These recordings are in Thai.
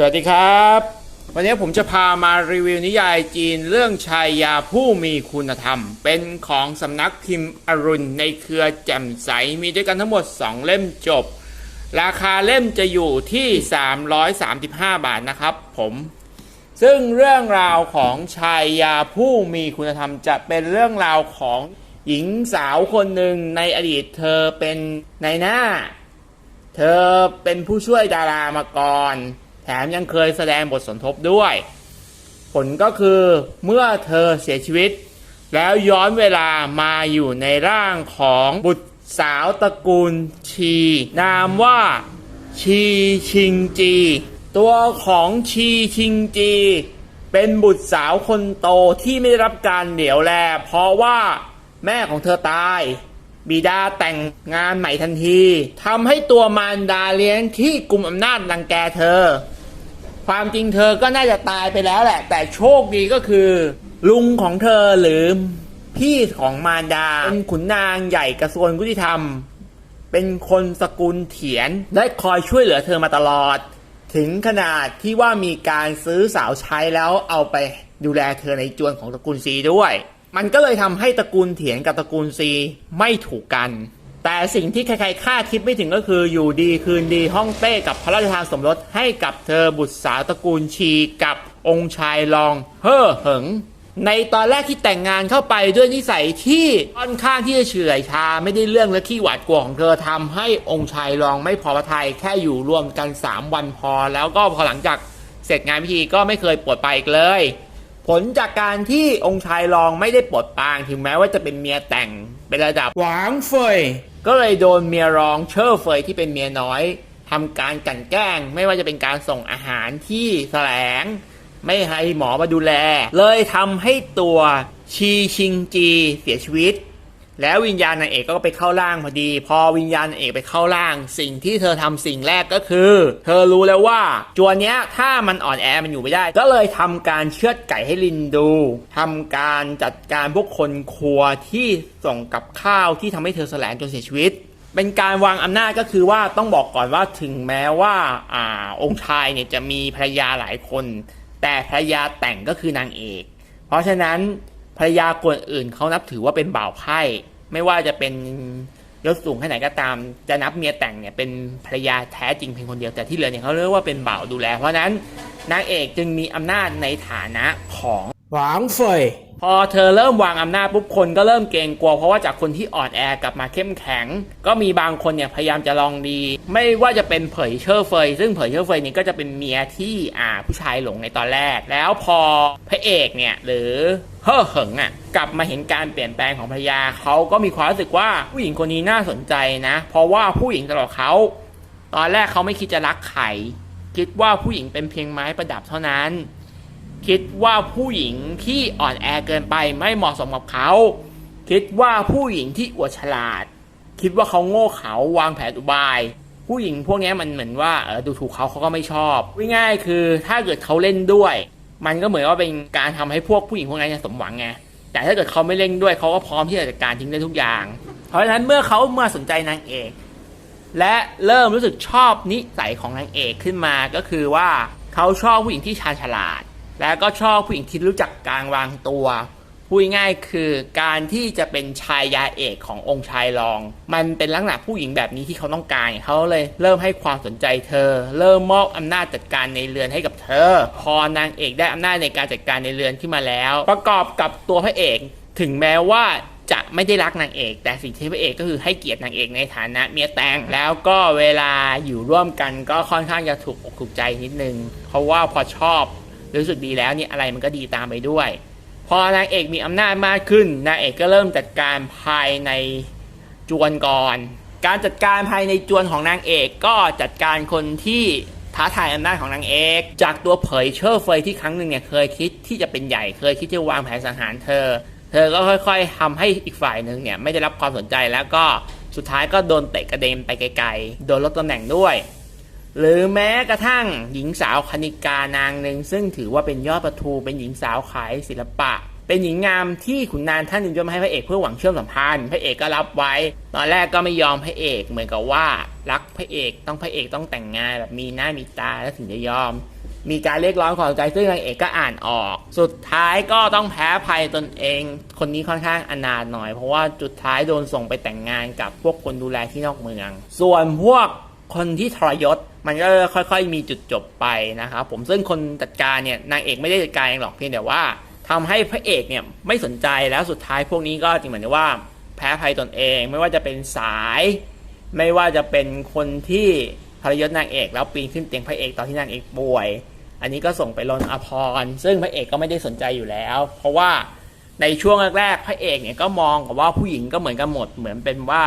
สวัสดีครับ วันนี้ผมจะพามารีวิวนิยายจีนเรื่องชายยาผู้มีคุณธรรม เป็นของสำนักพิมพ์อรุณในเครือแจ่มใสมีด้วยกันทั้งหมด 2 เล่มจบ ราคาเล่มจะอยู่ที่ 335 บาทนะครับผม ซึ่งเรื่องราวของชายยาผู้มีคุณธรรมจะเป็นเรื่องราวของหญิงสาวคนหนึ่งในอดีตเธอเป็นในายหน้า เธอเป็นผู้ช่วยดารามาก่อน แถมยังเคยแสดงบทสนทบด้วย ผลก็คือเมื่อเธอเสียชีวิต แล้วย้อนเวลามาอยู่ในร่างของบุตรสาวตระกูลชี นามว่าชีชิงจี ตัวของชีชิงจี เป็นบุตรสาวคนโตที่ไม่ได้รับการเหลียวแล เพราะว่าแม่ของเธอตาย บิดาแต่งงานใหม่ทันทีทำให้ตัวมารดาเลี้ยงที่กลุ่มอำนาจรังแกเธอ ความจริงเธอก็น่าจะตายไปแล้วแหละ แต่โชคดีก็คือ ลุงของเธอหรือพี่ของมารดาเป็นขุนนางใหญ่กระทรวงยุติธรรม เป็นคนสกุลเถียนได้คอยช่วยเหลือเธอมาตลอด ถึงขนาดที่ว่ามีการซื้อสาวใช้แล้วเอาไปดูแลเธอในจวนของตระกูลซีด้วย มันก็เลยทำให้ตระกูลเถียนกับตระกูลซีไม่ถูกกัน แต่สิ่งที่ใครๆคาดคิดไม่ถึงก็คืออยู่ดีคืนดีฮ่องเต้กับพระราชทานสมรสให้กับเธอบุตรสาวตระกูลชีกับองค์ชายรอง เฮ่อเหิง ในตอนแรกที่แต่งงานเข้าไปด้วยนิสัยที่ค่อนข้างที่จะเฉื่อยชาไม่ได้เรื่องและขี้หวาดกลัวของเธอทำให้องค์ชายรองไม่พอพระทัยแค่อยู่รวมกัน 3 วันพอ แล้วก็พอหลังจากเสร็จงานพิธีก็ไม่เคยปลดไปอีกเลย ผลจากการที่องค์ชายรองไม่ได้ปลดปรางถึงแม้ว่าจะเป็นเมียแต่งเป็นระดับหวางเฟย ก็เลยโดนเมียรองเชอร์เฟยที่เป็นเมียน้อยทำการกลั่นแกล้ง ไม่ว่าจะเป็นการส่งอาหารที่แสลง ไม่ให้หมอมาดูแล เลยทำให้ตัวชีชิงจีเสียชีวิต แล้ววิญญาณนางเอกก็ไปเข้าร่างพอดี พอวิญญาณนางเอกไปเข้าร่าง สิ่งที่เธอทำสิ่งแรกก็คือ เธอรู้แล้วว่าจวนเนี้ยถ้ามันอ่อนแอมันอยู่ไม่ได้ ก็เลยทำการเชือดไก่ให้ลินดูทำการจัดการพวกคนครัวที่ส่งกับข้าวที่ทำให้เธอแสลงจนเสียชีวิตเป็นการวางอำนาจก็คือว่าต้องบอกก่อนว่าถึงแม้ว่าอ่าองค์ชายเนี่ยจะมีภรรยาหลายคน แต่ภรรยาแต่งก็คือนางเอก เพราะฉะนั้น ภรรยาคนอื่นเขานับถือว่าเป็นบ่าวไพร่ไม่ว่าจะเป็นยศสูงแค่ไหนก็ตาม จะนับเมียแต่งเนี่ยเป็นภรรยาแท้จริงเพียงคนเดียวแต่ที่เหลือเนี่ยเขาเรียกว่าเป็นบ่าวดูแล เพราะฉะนั้นนางเอกจึงมีอำนาจในฐานะของหวางเฟยพอเธอเริ่มวางอำนาจปุ๊บคนก็เริ่มเกรงกลัว เพราะว่าจากคนที่อ่อนแอกลับมาเข้มแข็ง ก็มีบางคนเนี่ยพยายามจะลองดี ไม่ว่าจะเป็นเผยเชอร์เฟย ซึ่งเผยเชอร์เฟยนี่ก็จะเป็นเมียที่อ่าผู้ชายหลงในตอนแรก แล้วพอพระเอกเนี่ยหรือ เฮ่อเหิงอะกลับมาเห็นการเปลี่ยนแปลงของภรรยาเขาก็มีความรู้สึกว่าผู้หญิงคนนี้น่าสนใจนะ เพราะว่าผู้หญิงตลอดเขา ตอนแรกเขาไม่คิดจะรักใครคิดว่าผู้หญิงเป็นเพียงไม้ประดับเท่านั้น คิดว่าผู้หญิงที่อ่อนแอเกินไปไม่เหมาะสมกับเขา คิดว่าผู้หญิงที่อวดฉลาด คิดว่าเขาโง่เขาวางแผนอุบาย ผู้หญิงพวกนี้มันเหมือนว่าเออดูถูกเขาเขาก็ไม่ชอบง่ายๆคือถ้าเกิดเขาเล่นด้วย มันก็เหมือนว่าเป็นการทำให้พวกผู้หญิงพวกนั้นสมหวังไงแต่ถ้าเกิดเขาไม่เล่นด้วยเขาก็พร้อมที่จะจัดการทิ้งได้ทุกอย่าง เพราะฉะนั้นเมื่อเขามาสนใจนางเอก และเริ่มรู้สึกชอบนิสัยของนางเอกขึ้นมาก็คือว่าเขาชอบผู้หญิงที่ชาญฉลาด และก็ชอบผู้หญิงที่รู้จักการวางตัว พูดง่ายคือการที่จะเป็นชายยาเอกขององค์ชายรอง มันเป็นลักษณะผู้หญิงแบบนี้ที่เขาต้องการเขาเลยเริ่มให้ความสนใจเธอ เริ่มมอบอำนาจจัดการในเรือนให้กับเธอ พอนางเอกได้อำนาจในการจัดการในเรือนขึ้นมาแล้ว ประกอบกับตัวพระเอกถึงแม้ว่าจะไม่ได้รักนางเอก แต่สิ่งที่พระเอกก็คือให้เกียรตินางเอกในฐานะเมียแตงแล้วก็เวลาอยู่ร่วมกันก็ค่อนข้างจะถูกอกถูกใจนิดนึง เพราะว่าพอชอบรู้สึกดีแล้วเนี่ยอะไรมันก็ดีตามไปด้วย พอนางเอกมีอำนาจมากขึ้นนางเอกก็เริ่มจัดการภายในจวนก่อน การจัดการภายในจวนของนางเอกก็จัดการคนที่ท้าทายอำนาจของนางเอก จากตัวเผยเชอร์เฟยที่ครั้งหนึ่งเนี่ยเคยคิดที่จะเป็นใหญ่เคยคิดจะวางแผนสังหารเธอ เธอก็ค่อยๆทำให้อีกฝ่ายหนึ่งเนี่ยไม่ได้รับความสนใจแล้วก็สุดท้ายก็โดนเตะกระเด็นไปไกลๆ โดนลดตำแหน่งด้วย หรือแม้กระทั่งหญิงสาวคณิกานางหนึ่งซึ่งถือว่าเป็นยอดประทูเป็นหญิงสาวขายศิลปะ เป็นหญิงงามที่ขุนนางท่านหนึ่งจะมาให้พระเอกเพื่อหวังเชื่อมสัมพันธ์พระเอกก็รับไว้ ตอนแรกก็ไม่ยอมพระเอกเหมือนกับว่า รักพระเอกต้องพระเอกต้องแต่งงานแบบมีหน้ามีตาแล้วถึงจะยอม มีการเรียกร้องความใจซึ่งนางเอกก็อ่านออก สุดท้ายก็ต้องแพ้ภัยตนเอง คนนี้ค่อนข้างอนาถหน่อย เพราะว่าจุดท้ายโดนส่งไปแต่งงานกับพวกคนดูแลที่นอกเมือง ส่วนพวกคนที่ทรยศ มันก็ค่อยๆมีจุดจบไปนะครับผมซึ่งคนจัดการเนี่ยนางเอกไม่ได้จัดการเองหรอกเพียงแต่ว่าทำให้พระเอกเนี่ยไม่สนใจแล้วสุดท้ายพวกนี้ก็จริงเหมือนว่าแพ้ภัยตนเอง ไม่ว่าจะเป็นสาย ไม่ว่าจะเป็นคนที่ทรยศนางเอกแล้วปีนขึ้นเตียงพระเอกตอนที่นางเอกป่วย อันนี้ก็ส่งไปลนอภรณ์ซึ่งพระเอกก็ไม่ได้สนใจอยู่แล้ว เพราะว่าในช่วงแรกๆพระเอกเนี่ยก็มองกับว่าผู้หญิงก็เหมือนกันหมดเหมือนเป็นว่า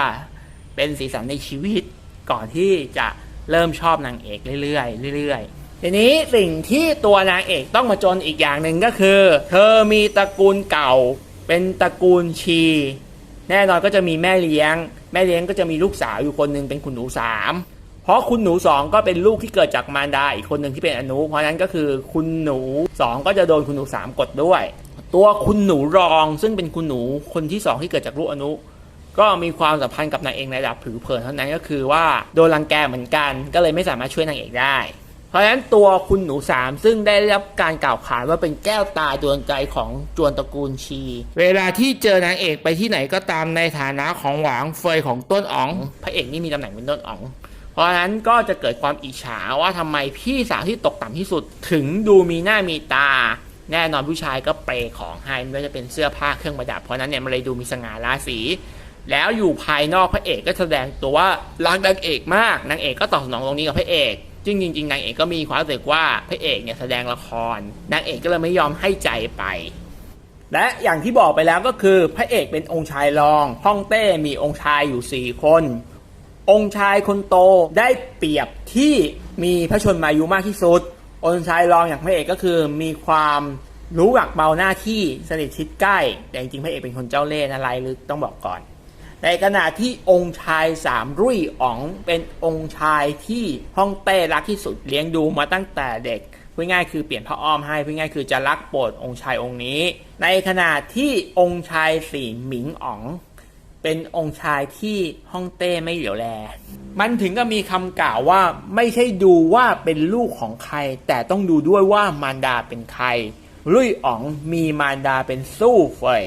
เป็นสีสันในชีวิตก่อนที่จะ เริ่มชอบนางเอกเรื่อยๆเรื่อยๆ ทีนี้สิ่งที่ตัวนางเอกต้องมาจนอีกอย่างหนึ่งก็คือ เธอมีตระกูลเก่า เป็นตระกูลชี แน่นอนก็จะมีแม่เลี้ยง แม่เลี้ยงก็จะมีลูกสาวอยู่คนหนึ่งเป็นคุณหนูสามเพราะคุณหนูสองก็เป็นลูกที่เกิดจากมารดาอีกคนหนึ่งที่เป็นอนุ เพราะนั้นก็คือคุณหนูสองก็จะโดนคุณหนูสามกดด้วย ตัวคุณหนูรองซึ่งเป็นคุณหนูคนที่สองที่เกิดจากลูกอนุ ก็มีความสัมพันธ์กับนางเอกในระดับผิวเผินเท่านั้นก็คือว่าโดนรังแกเหมือนกัน ก็เลยไม่สามารถช่วยนางเอกได้ เพราะฉะนั้นตัวคุณหนูสามซึ่งได้รับการกล่าวขานว่าเป็นแก้วตาดวงใจของจวนตระกูลชี เวลาที่เจอนางเอกไปที่ไหนก็ตามในฐานะของหวางเฟยของต้นอ๋อง พระเอกนี่มีตำแหน่งเป็นต้นอ๋อง เพราะฉะนั้นก็จะเกิดความอิจฉาว่าทำไมพี่สาวที่ตกต่ำที่สุด ถึงดูมีหน้ามีตาแน่นอนผู้ชายก็เปรย์ของให้ไม่ว่าจะเป็นเสื้อผ้าเครื่องประดับเพราะฉะนั้นเนี่ยมันเลยดูมีสง่าราศี แล้วอยู่ภายนอกพระเอกก็แสดงตัวว่ารักนางเอกมากนางเอกก็ตอบสนองตรงนี้กับพระเอกจึงจริงๆนางเอกก็มีความรู้สึกว่าพระเอกเนี่ยแสดงละครนางเอกก็เลยไม่ยอมให้ใจไป และอย่างที่บอกไปแล้วก็คือพระเอกเป็นองค์ชายรองฮ่องเต้มีองค์ชายอยู่สี่คน องค์ชายคนโตได้เปรียบที่มีพระชนมายุมากที่สุด องค์ชายรองอย่างพระเอกก็คือมีความรู้หลักเบาหน้าที่สนิทชิดใกล้ แต่จริงๆพระเอกเป็นคนเจ้าเล่ห์นะไรหรือต้องบอกก่อน ในขณะที่องค์ชายสามรุ่ยอ๋องเป็นองค์ชายที่ฮ่องเต้รักที่สุดเลี้ยงดูมาตั้งแต่เด็กพูดง่ายคือเปลี่ยนพระอ้อมให้พูดง่ายคือจะรักโปรดองค์ชายองค์นี้ ในขณะที่องค์ชายสี่หมิงอ๋องเป็นองค์ชายที่ฮ่องเต้ไม่เหลียวแล มันถึงก็มีคำกล่าวว่าไม่ใช่ดูว่าเป็นลูกของใคร แต่ต้องดูด้วยว่ามารดาเป็นใครลุยอ๋องมีมารดาเป็นสู้เฟย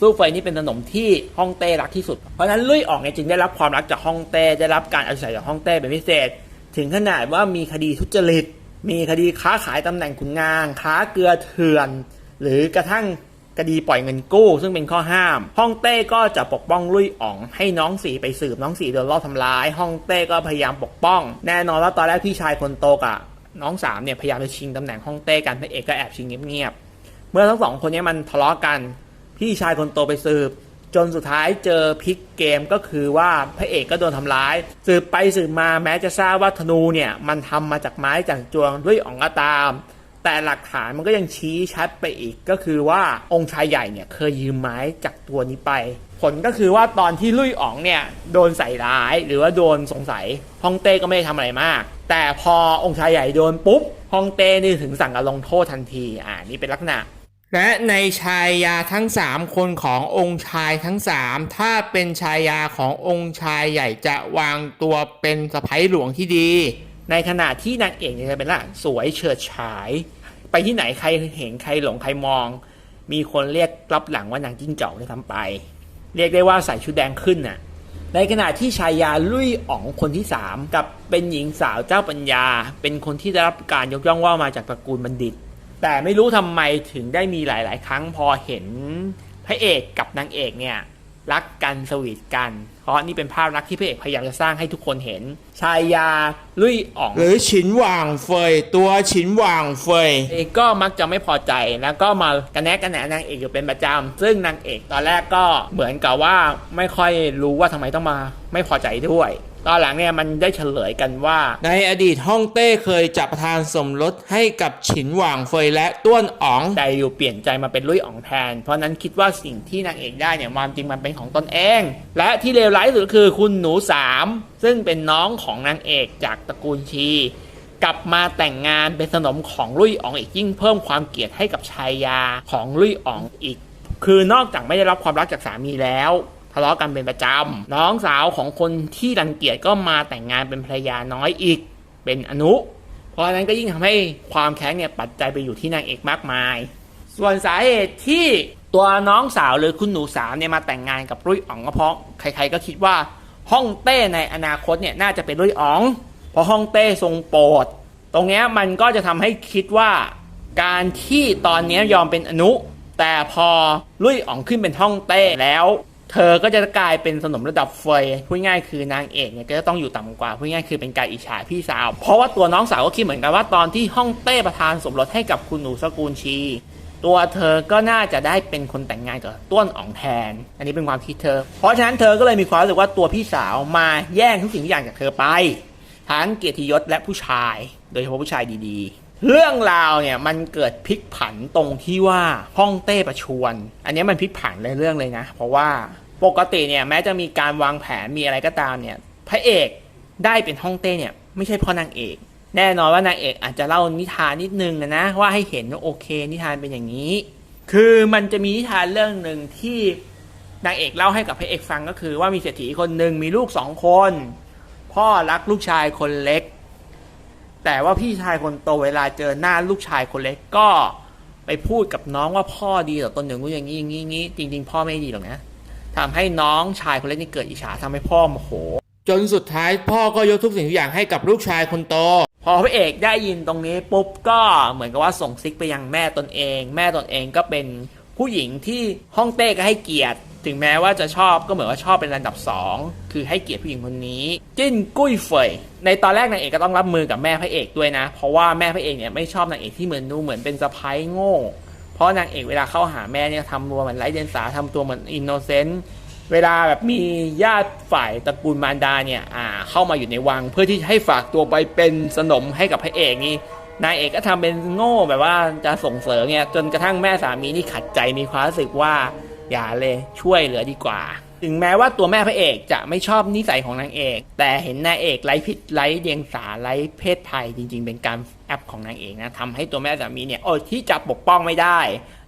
สู้เฟยนี่เป็นขนมที่ฮ่องเต้รักที่สุด เพราะฉะนั้นลุยอ๋องเนี่ยจึงได้รับความรักจากฮ่องเต้ได้รับการอาศัยจากฮ่องเต้เป็นพิเศษ ถึงขนาดว่ามีคดีทุจริต มีคดีค้าขายตำแหน่งขุนนางค้าเกลือเถื่อน หรือกระทั่งคดีปล่อยเงินกู้ ซึ่งเป็นข้อห้าม ฮ่องเต้ก็จะปกป้องลุยอ๋อง ให้น้องสีไปสืบน้องสีโดนลอบทำร้าย ฮ่องเต้ก็พยายามปกป้อง แน่นอนว่าตอนแรกพี่ชายคนโตกับน้องสามเนี่ยพยายามจะชิงตำแหน่งฮ่องเต้กันพระเอกก็แอบชิงเงียบๆเมื่อทั้งสองคนนี้มันทะเลาะกัน พี่ชายคนโตไปสืบ จนสุดท้ายเจอพลิกเกมก็คือว่าพระเอกก็โดนทำร้าย สืบไปสืบมาแม้จะทราบว่าธนูเนี่ยมันทำมาจากไม้จากจวงด้วยอ่องก็ตาม แต่หลักฐานมันก็ยังชี้ชัดไปอีกก็คือว่าองค์ชายใหญ่เนี่ยเคยยืมไม้จากตัวนี้ไป ผลก็คือว่าตอนที่ลุยอ๋องเนี่ยโดนใส่ร้ายหรือว่าโดนสงสัยฮ่องเต้ก็ไม่ได้ทำอะไรมาก แต่พอองค์ชายใหญ่โดนปุ๊บฮ่องเต้นี่ถึงสั่งการลงโทษทันทีอ่านี่เป็นลักษณะ และในชายาทั้ง3คนขององค์ชายทั้ง3ถ้าเป็นชายาขององค์ชายใหญ่จะวางตัวเป็นสะพ้ยหลวงที่ดี ในขณะที่นางเอกเนี่ยจะเป็นล่ะสวยเฉิดฉาย ไปที่ไหนใครเห็นใครหลงใครมอง มีคนเรียกรับหลังว่านางจิ้งจอกเลยทำไป เรียกได้ว่าใส่ชุดแดงขึ้นน่ะในขณะที่ชายาลุยอ๋องคนที่3กับเป็นหญิงสาวเจ้าปัญญา เป็นคนที่ได้รับการยกย่องว่ามาจากตระกูลบัณฑิต แต่ไม่รู้ทำไมถึงได้มีหลาย ๆ ครั้งพอเห็นพระเอกกับนางเอกเนี่ย รักกันสวีทกัน ราะนี่เป็นภาพรักที่พระเอกพยายามจะสร้างให้ทุกคนเห็น ชายาลุยอ๋องหรือฉินหว่างเฟย ตัวฉินหว่างเฟยเองก็มักจะไม่พอใจแล้วก็มากระแนะกระแหนนางเอกอยู่เป็นประจำซึ่งนางเอกตอนแรกก็เหมือนกับว่าไม่ค่อยรู้ว่าทำไมต้องมาไม่พอใจด้วยตอนหลังเนี่ยมันได้เฉลยกันว่า ในอดีตฮ่องเต้เคยจับประทานสมรสให้กับฉินหว่างเฟยและต้วนอ๋องแต่อยู่เปลี่ยนใจมาเป็นลุยอ๋องแทน เพราะนั้นคิดว่าสิ่งที่นางเอกได้เนี่ยความจริงมันเป็นของตนเอง และที่เลวร้ายที่สุดคือคุณหนูสามซึ่งเป็นน้องของนางเอกจากตระกูลชี กลับมาแต่งงานเป็นสนมของลุยอ๋องอีกยิ่งเพิ่มความเกลียดให้กับชายาของลุยอ๋องอีก คือนอกจากไม่ได้รับความรักจากสามีแล้วทะเลาะกันเป็นประจำน้องสาวของคนที่รังเกียจก็มาแต่งงานเป็นภรรยาน้อยอีก เป็นอนุผราะนั้นก็ยิ่งทำให้ความแค้นเนี่ยปัจจัยไปอยู่ที่นางเอกมากมาย ส่วนสาเหตุที่ ตัวน้องสาวหรือคุณหนูสาวเนี่ยมาแต่งงานกับรุ่ยอ๋องก็เพราะใครๆก็คิดว่าฮ่องเต้ในอนาคตเนี่ยน่าจะเป็นรุ่ยอ๋อง เพราะฮ่องเต้ทรงโปรด ตรงเนี้ยมันก็จะทำให้คิดว่าการที่ตอนนี้ยอมเป็นอนุ แต่พอลุยอ๋องขึ้นเป็นฮ่องเต้แล้วเธอก็จะกลายเป็นสนมระดับเฟยพูดง่ายคือนางเอกเนี่ยก็จะต้องอยู่ต่ำกว่าพูดง่ายคือเป็นการอิจฉาพี่สาว เพราะว่าตัวน้องสาวก็คิดเหมือนกันว่าตอนที่ฮ่องเต้ประทานสมรสให้กับคุณหนูสกุลชี ตัวเธอก็น่าจะได้เป็นคนแต่งงานกับต้วนอ๋องแทน อันนี้เป็นความคิดเธอ เพราะฉะนั้นเธอก็เลยมีความรู้สึกว่าตัวพี่สาวมาแย่งทุกสิ่งทุกอย่างจากเธอไป ทั้งเกียรติยศและผู้ชาย โดยเฉพาะผู้ชายดีๆ เรื่องราวเนี่ยมันเกิดพลิกผันตรงที่ว่าห้องเต้ประชวน อันนี้มันพลิกผันเลยเรื่องเลยนะ เพราะว่าปกติเนี่ยแม้จะมีการวางแผนมีอะไรก็ตามเนี่ยพระเอกได้เป็นห้องเต้เนี่ยไม่ใช่เพ่อนางเอก แน่นอนว่านางเอกอาจจะเล่านิทานนิดนึงนะว่าให้เห็นว่าโอเค นิทานเป็นอย่างนี้ คือมันจะมีนิทานเรื่องหนึ่งที่นางเอกเล่าให้กับพระเอกฟังก็คือ ว่ามีเศรษฐีคนหนึ่งมีลูกสองคน พ่อรักลูกชายคนเล็ก แต่ว่าพี่ชายคนโตเวลาเจอหน้าลูกชายคนเล็กก็ไปพูดกับน้องว่าพ่อดีต่อตนอย่างงู้นอย่างนี้อย่างนี้อย่างนี้จริง ๆ พ่อไม่ดีหรอกนะทำให้น้องชายคนเล็กนี่เกิดอิจฉาทำให้พ่อโมโห จนสุดท้ายพ่อก็ยกทุกสิ่งทุกอย่างให้กับลูกชายคนโต พอพระเอกได้ยินตรงนี้ปุ๊บก็เหมือนกับว่าส่งซิกไปยังแม่ตนเอง แม่ตนเองก็เป็นผู้หญิงที่ห้องเต้ก็ให้เกียรติ ถึงแม้ว่าจะชอบก็เหมือนว่าชอบเป็นระดับสองคือให้เกียรติผู้หญิงคนนี้ จิ้นกุ้ยเฟยในตอนแรกนางเอกก็ต้องรับมือกับแม่พระเอกด้วยนะ เพราะว่าแม่พระเอกเนี่ยไม่ชอบนางเอกที่เหมือนดูเหมือนเป็นสะพ้ายโง่ เพราะนางเอกเวลาเข้าหาแม่เนี่ยทำตัวเหมือนไร้เดียงสาทำตัวเหมือนอินโนเซนต์ เวลาแบบมีญาติฝ่ายตระกูลมารดาเนี่ยอ่าเข้ามาอยู่ในวัง เพื่อที่ให้ฝากตัวไปเป็นสนมให้กับพระเอกนี่นายเอกก็ทำเป็นโง่แบบว่าจะส่งเสริมเนี่ยจนกระทั่งแม่สามีนี่ขัดใจมีความรู้สึกว่าอย่าเลยช่วยเหลือดีกว่า ถึงแม้ว่าตัวแม่พระเอกจะไม่ชอบนิสัยของนางเอก แต่เห็นนางเอกไร้ผิดไร้เดียงสาไร้เพศภัยจริง ๆ เป็นการแอปของนางเอกนะทำให้ตัวแม่สามีเนี่ยโอ้ที่จะปกป้องไม่ได้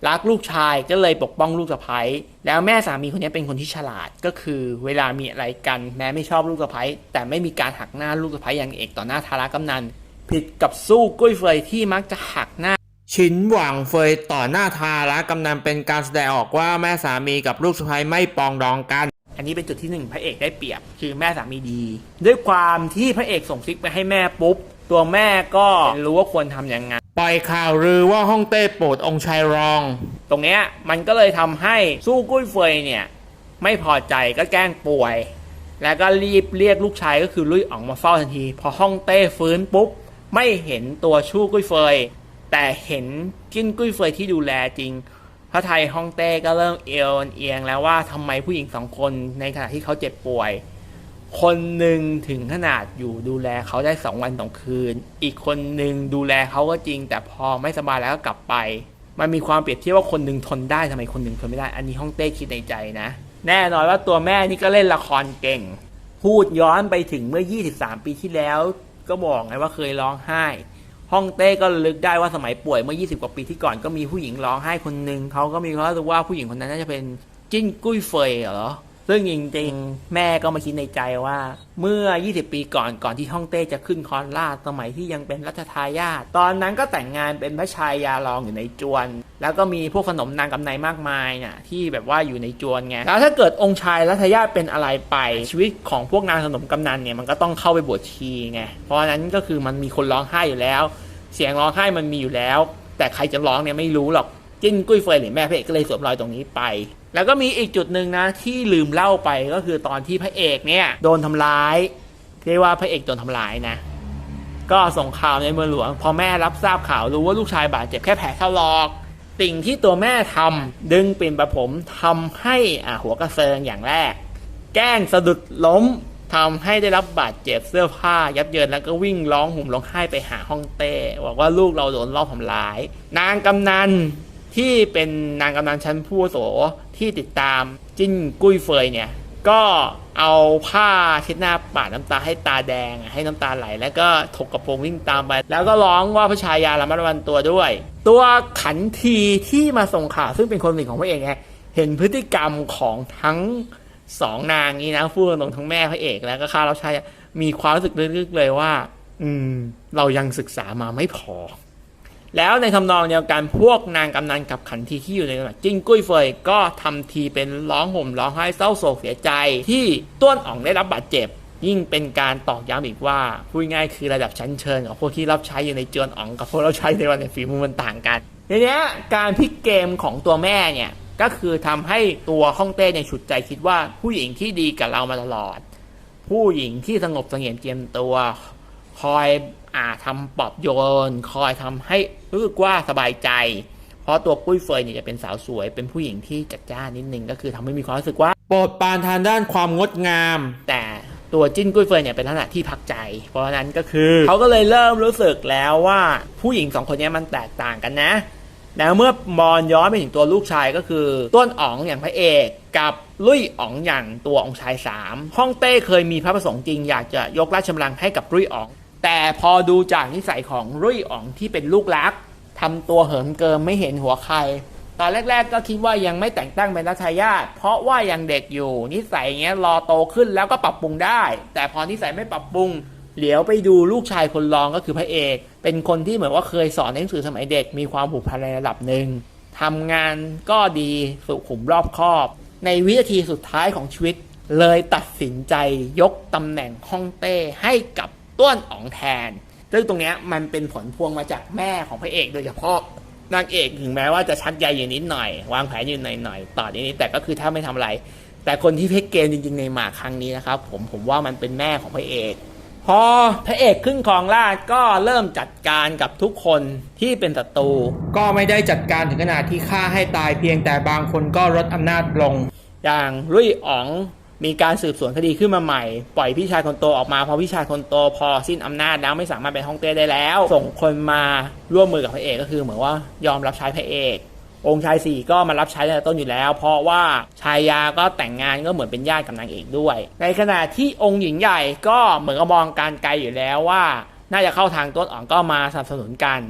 รักลูกชายก็เลยปกป้องลูกสะใภ้แล้วแม่สามีคนนี้เป็นคนที่ฉลาดก็คือ เวลามีอะไรกันแม้ไม่ชอบลูกสะใภ้แต่ไม่มีการหักหน้าลูกสะใภ้อย่างเอกต่อหน้าทารากำนันผิดกับสู้กุ้ยเฟยที่มักจะหักหน้า ชินหวังเฟยต่อหน้าทาระกำนันเป็นการแสดงออกว่าแม่สามีกับลูกสะใภ้ไม่ปองดองกัน อันนี้เป็นจุดที่หนึ่งพระเอกได้เปรียบ คือแม่สามีดี ด้วยความที่พระเอกส่งซิกไปให้แม่ปุ๊บ ตัวแม่ก็รู้ว่าควรทำยังไงปล่อยข่าวลือว่าฮ่องเต้โปรดองค์ชายรอง ตรงเนี้ยมันก็เลยทำให้สู้กุ้ยเฟยเนี่ยไม่พอใจก็แกล้งป่วย แล้วก็รีบเรียกลูกชายก็คือลุยอ๋องมาเฝ้าทันที พอฮ่องเต้ฟื้นปุ๊บไม่เห็นตัวชู้กุ้ยเฟย แต่เห็นจิ้นกุ้ยเฟยที่ดูแลจริงพระไทยฮ่องเต้ก็เริ่มเอียงเอียงแล้วว่าทำไมผู้หญิงสองคนในขณะที่เขาเจ็บป่วย คนหนึ่งถึงขนาดอยู่ดูแลเขาได้สองวันสองคืน อีกคนหนึ่งดูแลเขาก็จริง แต่พอไม่สบายแล้วก็กลับไป มันมีความเปรียบเทียบว่าคนหนึ่งทนได้ทำไมคนหนึ่งทนไม่ได้ อันนี้ฮ่องเต้คิดในใจนะ แน่นอนว่าตัวแม่นี่ก็เล่นละครเก่ง พูดย้อนไปถึงเมื่อ 23 ปีที่แล้ว ก็บอกไงว่าเคยร้องไห้ ฮ่องเต้ก็ลึกได้ว่าสมัยป่วยเมื่อ 20 กว่าปีที่ก่อนก็มีผู้หญิงร้องไห้คนหนึ่งเขาก็มีความรู้สึกว่าผู้หญิงคนนั้นน่าจะเป็นจิ้นกุ้ยเฟยเหรอ ซึ่งจริงๆ แม่ก็มาคิดในใจว่า เมื่อ 20 ปีก่อนก่อนที่ฮ่องเต้จะขึ้นครอนราชย์สมัยที่ยังเป็นรัชทายาทตอนนั้นก็แต่งงานเป็นพระชายาลองอยู่ในจวน แล้วก็มีพวกขนมนางกำไนมากมายเนี่ยที่แบบว่าอยู่ในจวนไงแล้วถ้าเกิดองค์ชายรัชทายาทเป็นอะไรไป ชีวิตของพวกนางขนมกำนันเนี่ยมันก็ต้องเข้าไปบวชชีไงเพราะฉะนั้นก็คือมันมีคนร้องไห้อยู่แล้ว เสียงร้องไห้มันมีอยู่แล้ว แต่ใครจะร้องเนี่ยไม่รู้หรอก จิ้นกุ้ยเฟยหรือแม่พระเอกก็เลยสวมรอยตรงนี้ไป แล้วก็มีอีกจุดหนึ่งนะที่ลืมเล่าไปก็คือตอนที่พระเอกเนี่ยโดนทำร้ายเรียกว่าพระเอกโดนทำร้ายนะ ก็ส่งข่าวในเมืองหลวง พอแม่รับทราบข่าวรู้ว่าลูกชายบาดเจ็บแค่แผลถลอกสิ่งที่ตัวแม่ทำดึงปิ่นประผมทำให้อ่าหัวกระเซิงอย่างแรก แกล้งสะดุดล้มทำให้ได้รับบาดเจ็บเสื้อผ้ายับเยินแล้วก็วิ่งร้องห่มร้องไห้ไปหาห้องเต้บอกว่าลูกเราโดนลอบทำร้าย นางกำนัน ที่เป็นนางกำนันชั้นผู้โสที่ติดตามจิ้นกุ้ยเฟยเนี่ย ก็เอาผ้าเช็ดหน้าปาดน้ำตาให้ตาแดงให้น้ำตาไหล แล้วก็ถกกระโปรงวิ่งตามไป แล้วก็ร้องว่าพระชายาระมัดระวังตัวด้วย ตัวขันทีที่มาส่งข่าวซึ่งเป็นคนหนึ่งของพระเอกไงเห็นพฤติกรรมของทั้งสองนางนี้นะพูดตรงทั้งแม่พระเอกแล้วก็ข้ารับชายมีความรู้สึกลึกๆเลยว่า อืม เรายังศึกษามาไม่พอ แล้วในทำนองเดียวกันพวกนางกำนันกับขันทีที่อยู่ในตำหนักจิ้งกุ้ยเฟยก็ทำทีเป็นร้องห่มร้องไห้เศร้าโศกเสียใจ ที่ต้วนอ่องได้รับบาดเจ็บ ยิ่งเป็นการตอกย้ำอีกว่าพูดง่ายคือระดับชั้นเชิญของพวกที่รับใช้อยู่ในเจือนอ่องกับพวกรับใช้ในวันในฝีมือมันต่างกันทีเนี้ยการพลิกเกมของตัวแม่เนี่ยก็คือทำให้ตัวฮ่องเต้เนี่ยฉุดใจคิดว่าผู้หญิงที่ดีกับเรามาตลอด ผู้หญิงที่สงบเสงี่ยมเจียมตัว คอย อ่าทำปลอบโยน คอยทำให้รู้สึกว่าสบายใจ เพราะตัวปุ้ยเฟยเนี่ยจะเป็นสาวสวย เป็นผู้หญิงที่จัดจ้านนิดนึงก็คือทำให้มีความรู้สึกว่าโปรดปรานทานด้านความงดงาม แต่ตัวจิ้นกุ้ยเฟยเนี่ยเป็นลักษณะที่พักใจ เพราะฉะนั้นก็คือเขาก็เลยเริ่มรู้สึกแล้วว่าผู้หญิงสองคนเนี้มันแตกต่างกันนะแล้วเมื่อมอนย้อนไปถึงตัวลูกชายก็คือ ต้นอ๋องอย่างพระเอกกับลุยอ๋องอย่างตัวองค์ชายสามฮ่องเต้เคยมีพระประสงค์จริงอยากจะยกราชบัลลังก์ให้กับลุยอ๋อง แต่พอดูจากนิสัยของลุยอ๋องที่เป็นลูกรักทำตัวเหิมเกิมไม่เห็นหัวใคร ตอนแรกๆก็คิดว่ายังไม่แต่งตั้งเป็นรัชทายาทเพราะว่ายังเด็กอยู่ นิสัยเงี้ยรอโตขึ้นแล้วก็ปรับปรุงได้ แต่พอนิสัยไม่ปรับปรุงเหลียวไปดูลูกชายคนรองก็คือพระเอก เป็นคนที่เหมือนว่าเคยสอนในหนังสือสมัยเด็กมีความผูกพันในระดับหนึ่งทำงานก็ดีสุขุมรอบคอบ ในวินาทีสุดท้ายของชีวิต เลยตัดสินใจยกตำแหน่งฮ่องเต้ให้กับ ต้วนอ๋องแทน ซึ่งตรงเนี้ยมันเป็นผลพวงมาจากแม่ของพระเอกโดยเฉพาะนางเอกถึงแม้ว่าจะชักใยอยู่นิดหน่อย วางแผนอยู่หน่อยๆต่อนี้แต่ก็คือถ้าไม่ทำอะไร แต่คนที่เพกเกมจริง ๆ ในหมากครั้งนี้นะครับ ผมผมว่ามันเป็นแม่ของพระเอกพอพระเอกขึ้นครองราชย์ก็เริ่มจัดการกับทุกคนที่เป็นศัตรูก็ไม่ได้จัดการถึงขนาดที่ฆ่าให้ตายเพียงแต่บางคนก็ลดอำนาจลง อย่างรุ่ยอ๋อง มีการสืบสวนคดีขึ้นมาใหม่ ปล่อยพี่ชายคนโตออกมาเพราะพี่ชายคนโตพอสิ้นอำนาจแล้วไม่สามารถเป็นฮ่องเต้ได้แล้ว ส่งคนมาร่วมมือกับพระเอกก็คือเหมือนว่ายอมรับใช้พระเอก องค์ชายสี่ก็มารับใช้ตั้งแต่ต้นอยู่แล้ว เพราะว่าชายยาก็แต่งงานก็เหมือนเป็นญาติกับนางเอกด้วย ในขณะที่องค์หญิงใหญ่ก็เหมือนกับมองการไกลอยู่แล้วว่า น่าจะเข้าทางต้นอ่องก็มาสนับสนุนกัน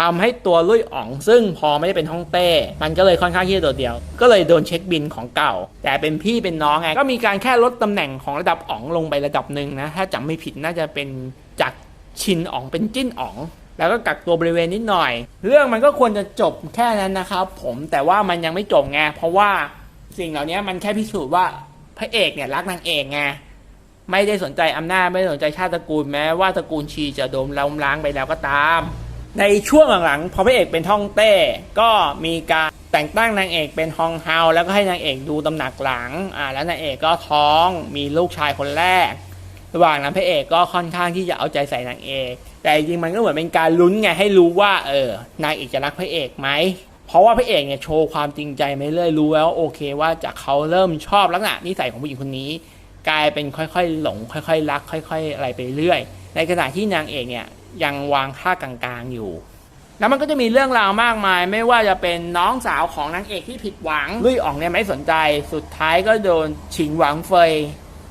ทำให้ตัวลุยอ๋องซึ่งพอไม่ได้เป็นฮ่องเต้ มันก็เลยค่อนข้างที่จะโดดเดี่ยว ก็เลยโดนเช็คบินของเก่า แต่เป็นพี่เป็นน้องไง ก็มีการแค่ลดตำแหน่งของระดับอ๋องลงไประดับหนึ่งนะ ถ้าจำไม่ผิดน่าจะเป็นจากชินอ๋องเป็นจิ้นอ๋องแล้วก็กักตัวบริเวณนิดหน่อย เรื่องมันก็ควรจะจบแค่นั้นนะครับผมแต่ว่ามันยังไม่จบไงเพราะว่าสิ่งเหล่านี้มันแค่พิสูจน์ว่าพระเอกเนี่ยรักนางเอกไงไม่ได้สนใจอำนาจไม่ได้สนใจชาติตระกูลแม้ว่าตระกูลชีจะโดนล้มล้างไปแล้วก็ตาม ในช่วงหลังๆพอพระเอกเป็นท่องเต้ ก็มีการแต่งตั้งนางเอกเป็นฮองเฮาแล้วก็ให้นางเอกดูตำหนักหลังอ่าแล้วนางเอกก็ท้องมีลูกชายคนแรก ระหว่างนั้นพระเอกก็ค่อนข้างที่จะเอาใจใส่นางเอก แต่จริงมันก็เหมือนเป็นการลุ้นไงให้รู้ว่าเออนางเอกจะรักพระเอกไหมเพราะว่าพระเอกเนี่ยโชว์ความจริงใจไม่เรื่อยรู้แล้วโอเคว่าจากเขาเริ่มชอบลักษณะนิสัยของผู้หญิงคนนี้ กลายเป็นค่อยๆหลง ค่อยๆรัก ค่อย ๆ อะไรไปเรื่อย ในขณะที่นางเอกเนี่ย ยังวางค่ากลางๆอยู่ แล้วมันก็จะมีเรื่องราวมากมาย ไม่ว่าจะเป็นน้องสาวของนางเอกที่ผิดหวังลุยอ๋องเนี่ยไม่สนใจ สุดท้ายก็โดนฉิงหวังเฟย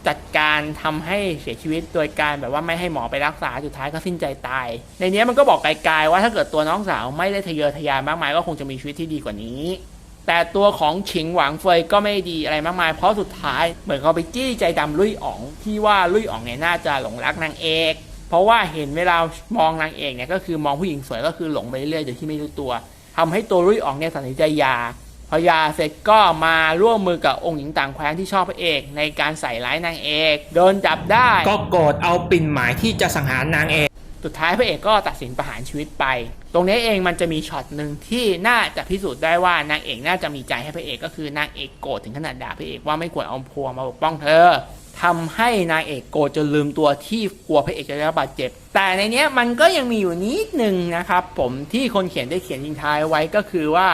จัดการทำให้เสียชีวิตโดยการแบบว่าไม่ให้หมอไปรักษาสุดท้ายก็สิ้นใจตาย ในนี้มันก็บอกไกลๆว่าถ้าเกิดตัวน้องสาวไม่ได้ทะเยอทะยานมากมายก็คงจะมีชีวิตที่ดีกว่านี้ แต่ตัวของฉิงหวังเฟยก็ไม่ดีอะไรมากมาย เพราะสุดท้ายเหมือนเขาไปจี้ใจดำลุยอ๋องที่ว่าลุยอ๋องเนี่ยน่าจะหลงรักนางเอก เพราะว่าเห็นเวลามองนางเอกเนี่ยก็คือมองผู้หญิงสวยก็คือหลงไปเรื่อยๆโดยที่ไม่รู้ตัวทำให้ตัวลุยอ๋องเนี่ยตัดสินใจหยาพอยาเสร็จก็มาร่วมมือกับองค์หญิงต่างแคว้นที่ชอบพระเอก ในการใส่ร้ายนางเอกโดนจับได้ ก็โกรธเอาปิ่นหมายที่จะสังหารนางเอกสุดท้ายพระเอกก็ตัดสินประหารชีวิตไป ตรงนี้เองมันจะมีช็อตหนึ่งที่น่าจะพิสูจน์ได้ว่านางเอกน่าจะมีใจให้พระเอกก็คือนางเอกโกรธถึงขนาดด่าพระเอกว่าไม่ควรเอาพวงมาปกป้องเธอ ทำให้นางเอกโกรธจนลืมตัวที่กลัวพระเอกจะได้รับบาดเจ็บ แต่ในเนี้ยมันก็ยังมีอยู่นิดนึงนะครับ ผมที่คนเขียนได้เขียนยิงท้ายไว้ก็คือว่า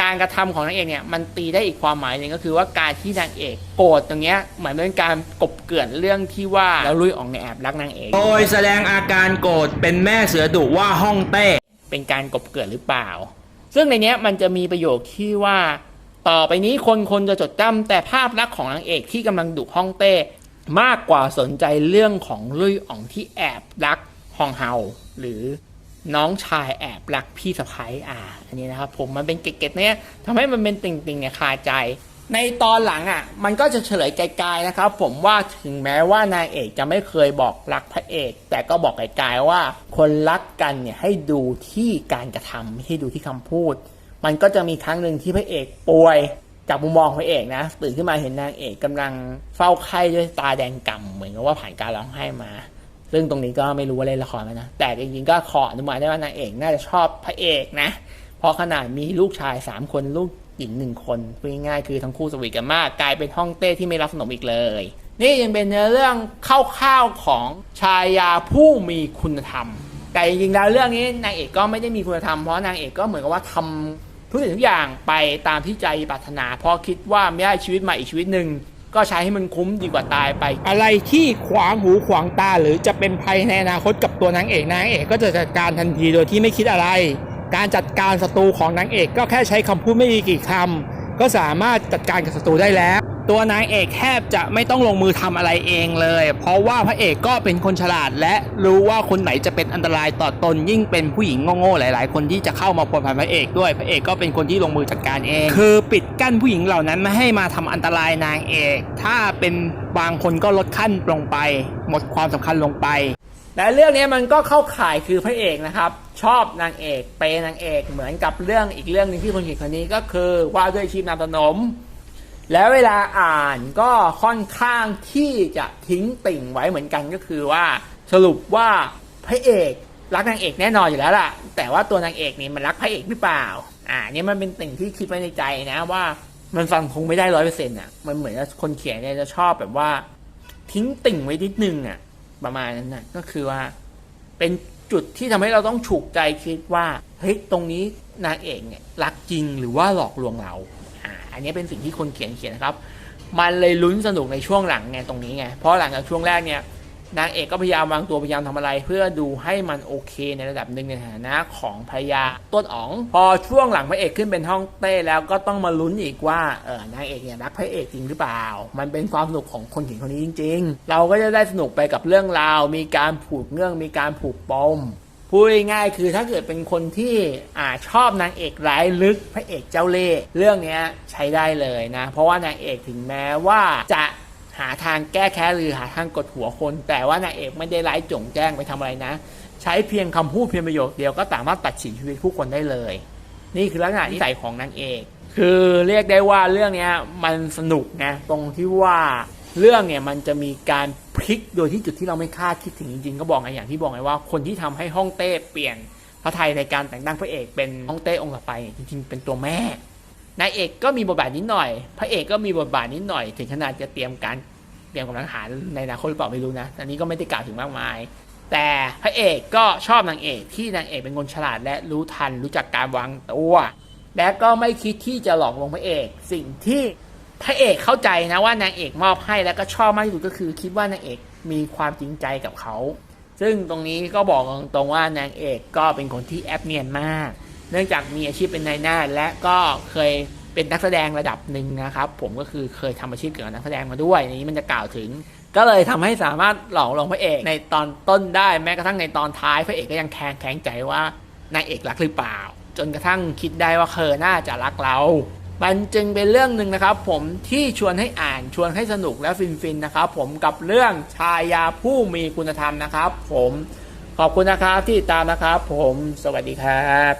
การกระทำของนางเอกเนี่ยมันตีได้อีกความหมายหนึ่งก็คือว่าการที่นางเอกโกรธตรงเนี้ยเหมือนเป็นการกบเกลื่อนเรื่องที่ว่าแล้วลุยอองในยแอบรักนางเอกโดยแสดงอาการโกรธเป็นแม่เสือดุว่าห้องเต้เป็นการกบเกลื่อนหรือเปล่า ซึ่งในเนี้ยมันจะมีประโยคที่ว่า ต่อไปนี้คนคนจะจดจำแต่ภาพลักษณ์ของนางเอกที่กำลังดุฮ่องเต้ มากกว่าสนใจเรื่องของลุยอ่องที่แอบรักฮองเฮาหรือน้องชายแอบรักพี่สะพ้ายอ่า อันนี้นะครับผมมันเป็นเก็ดๆเนี่ยทำให้มันเป็นติ่งๆเนี่ยคาใจ ในตอนหลังอะ มันก็จะเฉลยไกลๆนะครับ ผมว่าถึงแม้ว่านางเอกจะไม่เคยบอกรักพระเอก แต่ก็บอกไกลๆว่า คนรักกันเนี่ยให้ดูที่การกระทำไม่ให้ดูที่คำพูด มันก็จะมีครั้งหนึ่งที่พระเอกป่วยจากมุมมองพระเอกนะตื่นขึ้นมาเห็นนางเอกกำลังเฝ้าไข้ด้วยตาแดงก่ำเหมือนกับว่าผ่านการร้องไห้มา ซึ่งตรงนี้ก็ไม่รู้ว่าเล่นละครไหมนะแต่จริงๆก็ขออนุมานได้ว่านางเอกน่าจะชอบพระเอกนะเพราะขนาดมีลูกชายสามคนลูกหญิงหนึ่งคนพูดง่ายๆคือทั้งคู่สวีทกันมากกลายเป็นห้องเต้ที่ไม่รับสนมอีกเลย นี่ยังเป็นเนื้อเรื่องคร่าวๆของชายาผู้มีคุณธรรม แต่จริงๆแล้วเรื่องนี้นางเอกก็ไม่ได้มีคุณธรรมเพราะนางเอกก็เหมือนกับว่าทำ ทุกสิ่งทุกอย่างไปตามที่ใจปรารถนา เพราะคิดว่าไม่ได้ชีวิตใหม่อีกชีวิตหนึ่งก็ใช้ให้มันคุ้มดีกว่าตายไป อะไรที่ขวางหูขวางตาหรือจะเป็นภัยในอนาคตกับตัวนางเอกนางเอกก็จะจัดการทันทีโดยที่ไม่คิดอะไร การจัดการศัตรูของนางเอกก็แค่ใช้คำพูดไม่ดีกี่คำก็สามารถจัดการกับศัตรูได้แล้ว ตัวนางเอกแทบจะไม่ต้องลงมือทำอะไรเองเลย เพราะว่าพระเอกก็เป็นคนฉลาด และรู้ว่าคนไหนจะเป็นอันตรายต่อตนยิ่งเป็นผู้หญิงโง่ๆหลาย ๆ คนที่จะเข้ามาปนพันพระเอกด้วยพระเอกก็เป็นคนที่ลงมือจัดการเอง คือปิดกั้นผู้หญิงเหล่านั้นไม่ให้มาทำอันตรายนางเอก ถ้าเป็นบางคนก็ลดขั้นลงไป หมดความสำคัญลงไปและเรื่องนี้มันก็เข้าข่ายคือพระเอกนะครับ ชอบนางเอกเปนางเอกเหมือนกับเรื่องอีกเรื่องหนึ่งที่คนเขียนคนนี้ก็คือว่าด้วยชีพนามสนม แล้วเวลาอ่านก็ค่อนข้างที่จะทิ้งติ่งไว้เหมือนกันก็คือว่า สรุปว่าพระเอกรักนางเอกแน่นอนอยู่แล้วล่ะ แต่ว่าตัวนางเอกนี่มันรักพระเอกหรือเปล่า อ่านี่มันเป็นติ่งที่คิดไว้ในใจนะว่ามันฟังคงไม่ได้ร้อยเปอร์เซ็นต์อะ มันเหมือนคนเขียนเนี่ยจะชอบแบบว่า ทิ้งติ่งไว้นิดนึงอะ ประมาณนั้นน่ะก็คือว่า เป็นจุดที่ทำให้เราต้องฉุกใจคิดว่าเฮ้ยตรงนี้นางเอกเนี่ยรักจริงหรือว่าหลอกลวงเรา อันนี้เป็นสิ่งที่คนเขียนเขียนนะครับ มันเลยลุ้นสนุกในช่วงหลังไงตรงนี้ไง เพราะหลังจากช่วงแรกเนี่ยนางเอกก็พยายามวางตัวพยายามทำอะไร เพื่อดูให้มันโอเคในระดับหนึ่งในฐานะของภรรยาต้นอ๋อง พอช่วงหลังพระเอกขึ้นเป็นห้องเต้แล้วก็ต้องมาลุ้นอีกว่าเออนางเอกเนี่ยรักพระเอกจริงหรือเปล่า มันเป็นความสนุกของคนเขียนคนนี้จริง ๆ เราก็จะได้สนุกไปกับเรื่องราว มีการผูกเงื่องมีการผูกปม พูดง่ายๆคือถ้าเกิดเป็นคนที่อ่าชอบนางเอกร้ายลึกพระเอกเจ้าเล่ห์เรื่องนี้ใช้ได้เลยนะ เพราะว่านางเอกถึงแม้ว่าจะหาทางแก้แค้นหรือหาทางกดหัวคน แต่ว่านางเอกไม่ได้ร้ายจงแจ้งไปทำอะไรนะ ใช้เพียงคำพูดเพียงประโยคเดียวก็สามารถตัดสินชีวิตผู้คนได้เลย นี่คือลักษณะนิสัยของนางเอก คือเรียกได้ว่าเรื่องนี้มันสนุกนะตรงที่ว่าเรื่องเนี่ยมันจะมีการ พลิกโดยที่จุดที่เราไม่คาดคิดถึงจริงๆ ก็บอกไงอย่างที่บอกไงว่าคนที่ทำให้ฮ่องเต้เปลี่ยนพระไทยในการแต่งตั้งพระเอกเป็นฮ่องเต้องค์ต่อไปจริงๆ เป็นตัวแม่นายเอกก็มีบทบาทนิดหน่อย พระเอกก็มีบทบาทนิดหน่อย ถึงขนาดจะเตรียมการเตรียมกำลังทหารในอนาคตหรือเปล่าไม่รู้นะอันนี้ก็ไม่ได้กล่าวถึงมากมาย แต่พระเอกก็ชอบนางเอกที่นางเอกเป็นคนฉลาดและรู้ทันรู้จักการวางตัวและก็ไม่คิดที่จะหลอกลวงพระเอก สิ่งที่ พระเอกเข้าใจนะว่านางเอกมอบให้แล้วก็ชอบมากที่สุดก็คือ คิดว่านางเอกมีความจริงใจกับเขา ซึ่งตรงนี้ก็บอกตรงๆว่านางเอกก็เป็นคนที่แอบเนียนมาก เนื่องจากมีอาชีพเป็นนายหน้า และก็เคยเป็นนักแสดงระดับหนึ่งนะครับ ผมก็คือเคยทำอาชีพเกี่ยวกับนักแสดงมาด้วยนนี้มันจะกล่าวถึง ก็เลยทำให้สามารถหลอกลวงพระเอกในตอนต้นได้แม้กระทั่งในตอนท้ายพระเอกก็ยังแค้นแข็งใจว่านางเอกรักหรือเปล่า จนกระทั่งคิดได้ว่าเคอน่าจะรักเรา มันจึงเป็นเรื่องหนึ่งนะครับ ผมที่ชวนให้อ่านชวนให้สนุกและฟินๆนะครับ ผมกับเรื่องชายาผู้มีคุณธรรมนะครับ ผมขอบคุณนะครับที่ติดตามนะครับ ผมสวัสดีครับ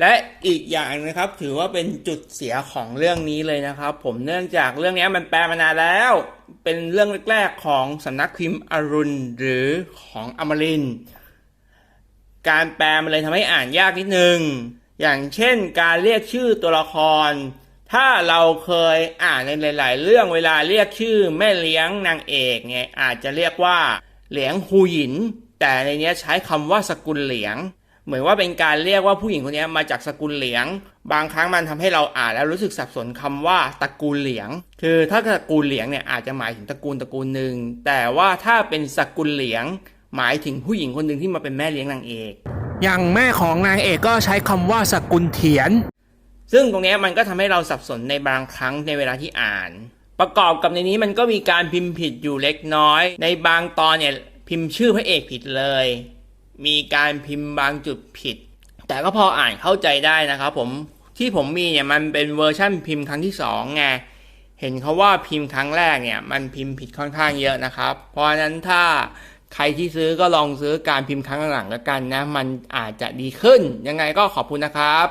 และอีกอย่างนะครับ ถือว่าเป็นจุดเสียของเรื่องนี้เลยนะครับ ผมเนื่องจากเรื่องนี้มันแปลมานานแล้ว เป็นเรื่องแรกๆของสำนักพิมพ์อรุณหรือของอมรินการแปลมันเลยทำให้อ่านยากนิดนึง อย่างเช่นการเรียกชื่อตัวละคร ถ้าเราเคยอ่านในหลาย ๆ เรื่องเวลาเรียกชื่อแม่เลี้ยงนางเอกเนี่ยอาจจะเรียกว่าเหลียงฮูหยิน แต่ในนี้ใช้คำว่าสกุลเหลียง เหมือนว่าเป็นการเรียกว่าผู้หญิงคนนี้มาจากสกุลเหลียง บางครั้งมันทำให้เราอ่านแล้วรู้สึกสับสนคำว่าตระกูลเหลียง คือถ้าตระกูลเหลียงเนี่ยอาจจะหมายถึงตระกูลตระกูลหนึ่งแต่ว่าถ้าเป็นสกุลเหลียง หมายถึงผู้หญิงคนหนึ่งที่มาเป็นแม่เลี้ยงนางเอก อย่างแม่ของนางเอกก็ใช้คำว่าสกุลเถียน ซึ่งตรงนี้มันก็ทำให้เราสับสนในบางครั้งในเวลาที่อ่าน ประกอบกับในนี้มันก็มีการพิมพ์ผิดอยู่เล็กน้อย ในบางตอนเนี่ยพิมพ์ชื่อพระเอกผิดเลย มีการพิมพ์บางจุดผิด แต่ก็พออ่านเข้าใจได้นะครับผมที่ผมมีเนี่ยมันเป็นเวอร์ชั่นพิมพ์ครั้งที่สองไงเห็นเขาว่าพิมพ์ครั้งแรกเนี่ยมันพิมพ์ผิดค่อนข้างเยอะนะครับ เพราะฉะนั้นถ้า ใครที่ซื้อก็ลองซื้อการพิมพ์ครั้งหลังแล้วกันนะ มันอาจจะดีขึ้น ยังไงก็ขอบคุณนะครับ